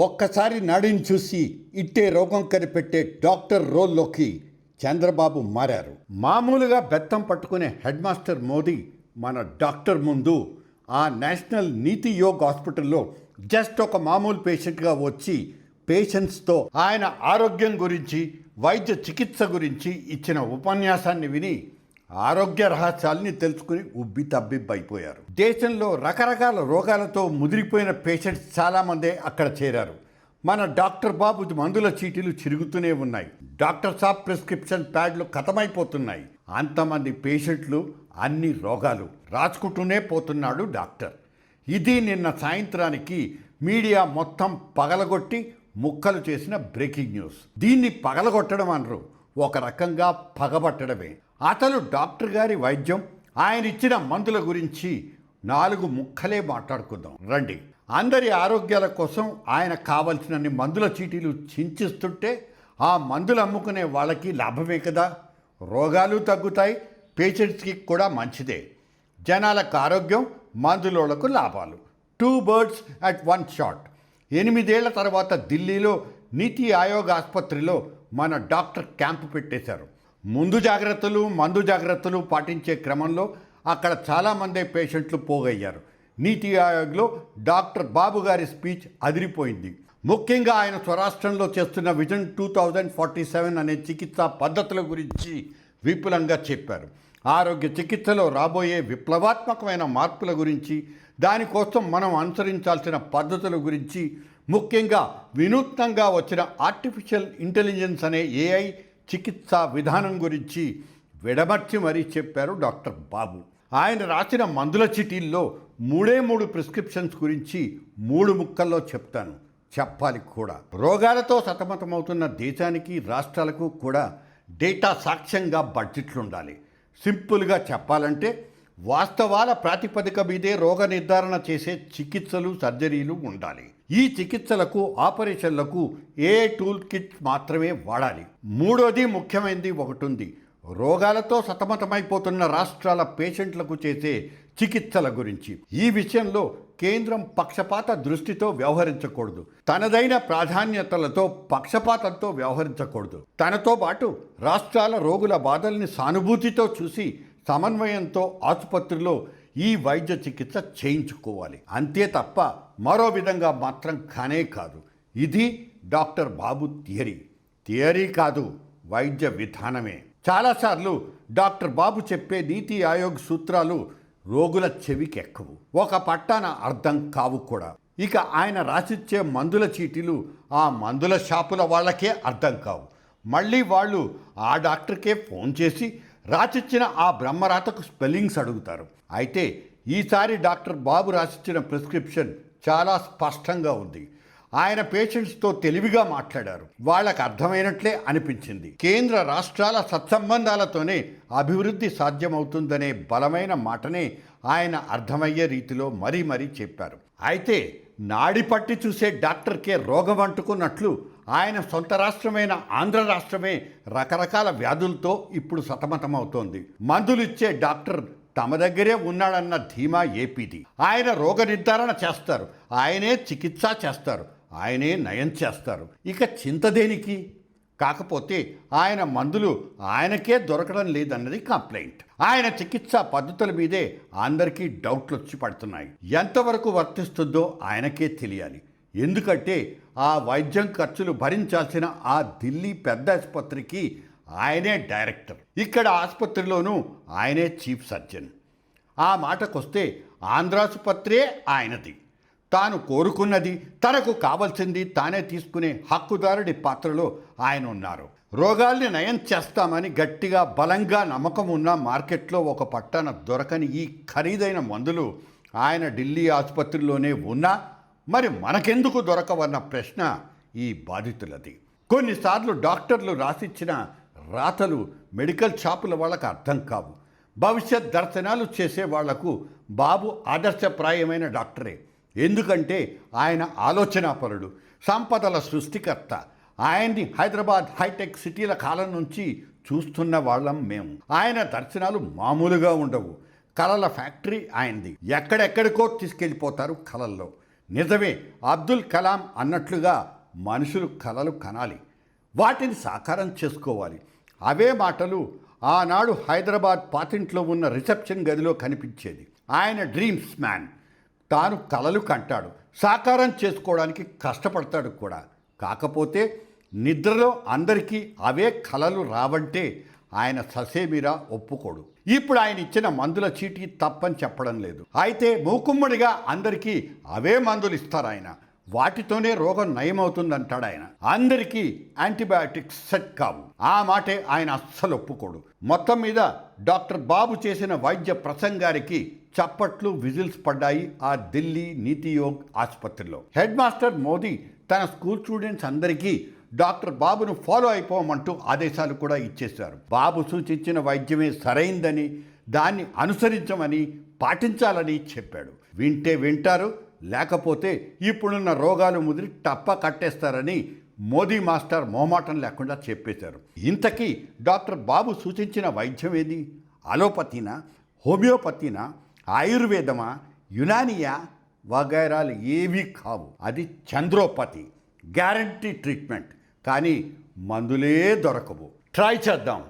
ఒక్కసారి నాడిని చూసి ఇట్టే రోగం కనిపెట్టే డాక్టర్ రోల్లోకి చంద్రబాబు మారారు. మామూలుగా బెత్తం పట్టుకునే హెడ్ మాస్టర్ మోదీ మన డాక్టర్ ముందు ఆ నేషనల్ నీతి యోగ్ హాస్పిటల్లో జస్ట్ ఒక మామూలు పేషెంట్గా వచ్చి పేషెంట్స్తో ఆయన ఆరోగ్యం గురించి వైద్య చికిత్స గురించి ఇచ్చిన ఉపన్యాసాన్ని విని ఆరోగ్య రహస్యాల్ని తెలుసుకుని ఉబ్బి తబ్బిబ్బైపోయారు దేశంలో రకరకాల రోగాలతో ముదిరిపోయిన పేషెంట్స్ చాలామందే అక్కడ చేరారు. మన డాక్టర్ బాబు మందుల చీటీలు చిరుగుతూనే ఉన్నాయి. డాక్టర్ సాబ్ ప్రిస్క్రిప్షన్ ప్యాడ్లు ఖతమైపోతున్నాయి అంతమంది పేషెంట్లు అన్ని రోగాలు రాసుకుంటూనే పోతున్నాడు డాక్టర్. ఇది నిన్న సాయంత్రానికి మీడియా మొత్తం పగలగొట్టి ముక్కలు చేసిన బ్రేకింగ్ న్యూస్. దీన్ని పగలగొట్టడం అనరు. ఒక రకంగా పగబట్టడమే. అతను డాక్టర్ గారి వైద్యం ఆయన ఇచ్చిన మందుల గురించి నాలుగు ముక్కలే మాట్లాడుకుందాం. రండి. అందరి ఆరోగ్యాల కోసం ఆయన కావలసినన్ని మందుల చీటీలు చించిస్తుంటే ఆ మందులు అమ్ముకునే వాళ్ళకి లాభమే కదా? రోగాలు తగ్గుతాయి పేషెంట్స్కి కూడా మంచిదే. జనాలకు ఆరోగ్యం మందులోళ్ళకు లాభాలు. Two birds at one shot. ఎనిమిదేళ్ళ తర్వాత ఢిల్లీలో నీతి ఆయోగ్ ఆసుపత్రిలో మన డాక్టర్ క్యాంపు పెట్టేశారు. ముందు జాగ్రత్తలు మందు జాగ్రత్తలు పాటించే క్రమంలో అక్కడ చాలామంది పేషెంట్లు పోగయ్యారు. నీతి ఆయోగ్లో డాక్టర్ బాబు గారి స్పీచ్ అదిరిపోయింది. ముఖ్యంగా ఆయన స్వరాష్ట్రంలో చేస్తున్న vision two thousand forty seven అనే చికిత్సా పద్ధతుల గురించి విపులంగా చెప్పారు. ఆరోగ్య చికిత్సలో రాబోయే విప్లవాత్మకమైన మార్పుల గురించి దానికోసం మనం అనుసరించాల్సిన పద్ధతుల గురించి ముఖ్యంగా వినూత్నంగా వచ్చిన ఆర్టిఫిషియల్ ఇంటెలిజెన్స్ అనే ఏఐ చికిత్సా విధానం గురించి విడమర్చి మరీ చెప్పారు డాక్టర్ బాబు. ఆయన రాసిన మందుల చిటీల్లో మూడే మూడు ప్రిస్క్రిప్షన్స్ గురించి మూడు ముక్కల్లో చెప్తాను. చెప్పాలి కూడా. రోగాలతో సతమతమవుతున్న దేశానికి రాష్ట్రాలకు కూడా డేటా సాక్ష్యంగా బడ్జెట్లు ఉండాలి సింపుల్గా చెప్పాలంటే వాస్తవాల ప్రాతిపదిక మీదే రోగ నిర్ధారణ చేసే చికిత్సలు సర్జరీలు ఉండాలి. ఈ చికిత్సలకు ఆపరేషన్లకు ఏ టూల్ కిట్ మాత్రమే వాడాలి. మూడోది ముఖ్యమైనది ఒకటి ఉంది రోగాలతో సతమతమైపోతున్న రాష్ట్రాల పేషెంట్లకు చేసే చికిత్సల గురించి. ఈ విషయంలో కేంద్రం పక్షపాత దృష్టితో వ్యవహరించకూడదు. తనదైన ప్రాధాన్యతలతో పక్షపాతంతో వ్యవహరించకూడదు. తనతో పాటు రాష్ట్రాల రోగుల బాధల్ని సానుభూతితో చూసి సమన్వయంతో ఆసుపత్రిలో ఈ వైద్య చికిత్స చేయించుకోవాలి. అంతే తప్ప మరో విధంగా మాత్రం కానే కాదు. ఇది డాక్టర్ బాబు థియరీ. థియరీ కాదు వైద్య విధానమే. చాలాసార్లు డాక్టర్ బాబు చెప్పే నీతి ఆయోగ్ సూత్రాలు రోగుల చెవికి ఎక్కవు ఒక పట్టాన అర్థం కావు కూడా. ఇక ఆయన రాసిచ్చే మందుల చీటీలు ఆ మందుల షాపుల వాళ్ళకే అర్థం కావు. మళ్ళీ వాళ్ళు ఆ డాక్టర్కే ఫోన్ చేసి రాసిచ్చిన ఆ బ్రహ్మరాతకు స్పెల్లింగ్స్ అడుగుతారు. అయితే ఈసారి డాక్టర్ బాబు రాసిచ్చిన ప్రిస్క్రిప్షన్ చాలా స్పష్టంగా ఉంది. ఆయన పేషెంట్స్తో తెలివిగా మాట్లాడారు. వాళ్ళకు అర్థమైనట్లే అనిపించింది. కేంద్ర రాష్ట్రాల సత్సంబంధాలతోనే అభివృద్ధి సాధ్యమవుతుందనే బలమైన మాటనే ఆయన అర్థమయ్యే రీతిలో మరీ మరీ చెప్పారు. అయితే నాడి పట్టి చూసే డాక్టర్కే రోగం అంటుకున్నట్లు ఆయన సొంత రాష్ట్రమైన ఆంధ్ర రాష్ట్రమే రకరకాల వ్యాధులతో ఇప్పుడు సతమతమవుతోంది. మందులు ఇచ్చే డాక్టర్ తమ దగ్గరే ఉన్నాడన్న ధీమా ఏపీది. ఆయన రోగ నిర్ధారణ చేస్తారు. ఆయనే చికిత్స చేస్తారు. ఆయనే నయం చేస్తారు. ఇక చింత దేనికి? కాకపోతే ఆయన మందులు ఆయనకే దొరకడం లేదన్నది కంప్లైంట్. ఆయన చికిత్సా పద్ధతుల మీదే అందరికీ డౌట్లు వచ్చి పడుతున్నాయి. ఎంతవరకు వర్తిస్తుందో ఆయనకే తెలియాలి. ఎందుకంటే ఆ వైద్యం ఖర్చులు భరించాల్సిన ఆ ఢిల్లీ పెద్ద ఆసుపత్రికి ఆయనే డైరెక్టర్. ఇక్కడ ఆసుపత్రిలోనూ ఆయనే చీఫ్ సర్జన్. ఆ మాటకొస్తే ఆంధ్రాసుపత్రే ఆయనది. తాను కోరుకున్నది తనకు కావలసింది తానే తీసుకునే హక్కుదారుడి పాత్రలో ఆయన ఉన్నారు. రోగాల్ని నయం చేస్తామని గట్టిగా బలంగా నమ్మకం ఉన్న మార్కెట్లో ఒక పట్టణ దొరకని ఈ ఖరీదైన మందులు ఆయన ఢిల్లీ ఆసుపత్రిలోనే ఉన్నా మరి మనకెందుకు దొరకవన్న ప్రశ్న ఈ బాధితులది. కొన్నిసార్లు డాక్టర్లు రాసిచ్చిన రాతలు మెడికల్ షాపుల వాళ్ళకు అర్థం కావు. భవిష్యత్ దర్శనాలు చేసే వాళ్ళకు బాబు ఆదర్శప్రాయమైన డాక్టరే. ఎందుకంటే ఆయన ఆలోచనాపరుడు సంపదల సృష్టికర్త. ఆయన్ని హైదరాబాద్ హైటెక్ సిటీల కాలం నుంచి చూస్తున్న వాళ్ళం మేము. ఆయన దర్శనాలు మామూలుగా ఉండవు. కళల ఫ్యాక్టరీ ఆయనది. ఎక్కడెక్కడికో తీసుకెళ్ళిపోతారు కళల్లో నిజమే అబ్దుల్ కలాం అన్నట్లుగా మనుషులు కళలు కనాలి. వాటిని సాకారం చేసుకోవాలి. అవే మాటలు ఆనాడు హైదరాబాద్ పాతింట్లో ఉన్న రిసెప్షన్ గదిలో కనిపించేది. ఆయన డ్రీమ్స్ మ్యాన్. తాను కలలు కంటాడు. సాకారం చేసుకోవడానికి కష్టపడతాడు కూడా. కాకపోతే నిద్రలో అందరికీ అవే కలలు రావంటే ఆయన ససేమిరా ఒప్పుకోడు. ఇప్పుడు ఆయన ఇచ్చిన మందుల చీటీ తప్పని చెప్పడం లేదు. అయితే మూకుమ్మడిగా అందరికీ అవే మందులు ఇస్తారు ఆయన. వాటితోనే రోగం నయమవుతుందంటాడు ఆయన. అందరికీ యాంటీబయాటిక్స్ సెట్ కావు. ఆ మాటే ఆయన అస్సలు ఒప్పుకోడు. మొత్తం మీద డాక్టర్ బాబు చేసిన వైద్య ప్రసంగానికి చప్పట్లు విజిల్స్ పడ్డాయి ఆ ఢిల్లీ నీతి యోగ్ ఆసుపత్రిలో. హెడ్ మాస్టర్ మోదీ తన స్కూల్ స్టూడెంట్స్ అందరికీ డాక్టర్ బాబును ఫాలో అయిపోమంటూ ఆదేశాలు కూడా ఇచ్చేశారు. బాబు సూచించిన వైద్యమే సరైందని దాన్ని అనుసరించమని పాటించాలని చెప్పాడు. వింటే వింటారు లేకపోతే ఇప్పుడున్న రోగాలు ముదిరి టప్ప కట్టేస్తారని మోదీ మాస్టర్ మొహమాటం లేకుండా చెప్పేశారు. ఇంతకీ డాక్టర్ బాబు సూచించిన వైద్యం ఏది? అలోపతినా? హోమియోపతినా? ఆయుర్వేదమా? యునానియా? వగైరాలు ఏవీ కావు. అది చంద్రోపతి. Guarantee treatment. కానీ మందులే దొరకవు. ట్రై చేద్దాం.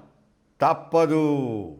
తప్పదు.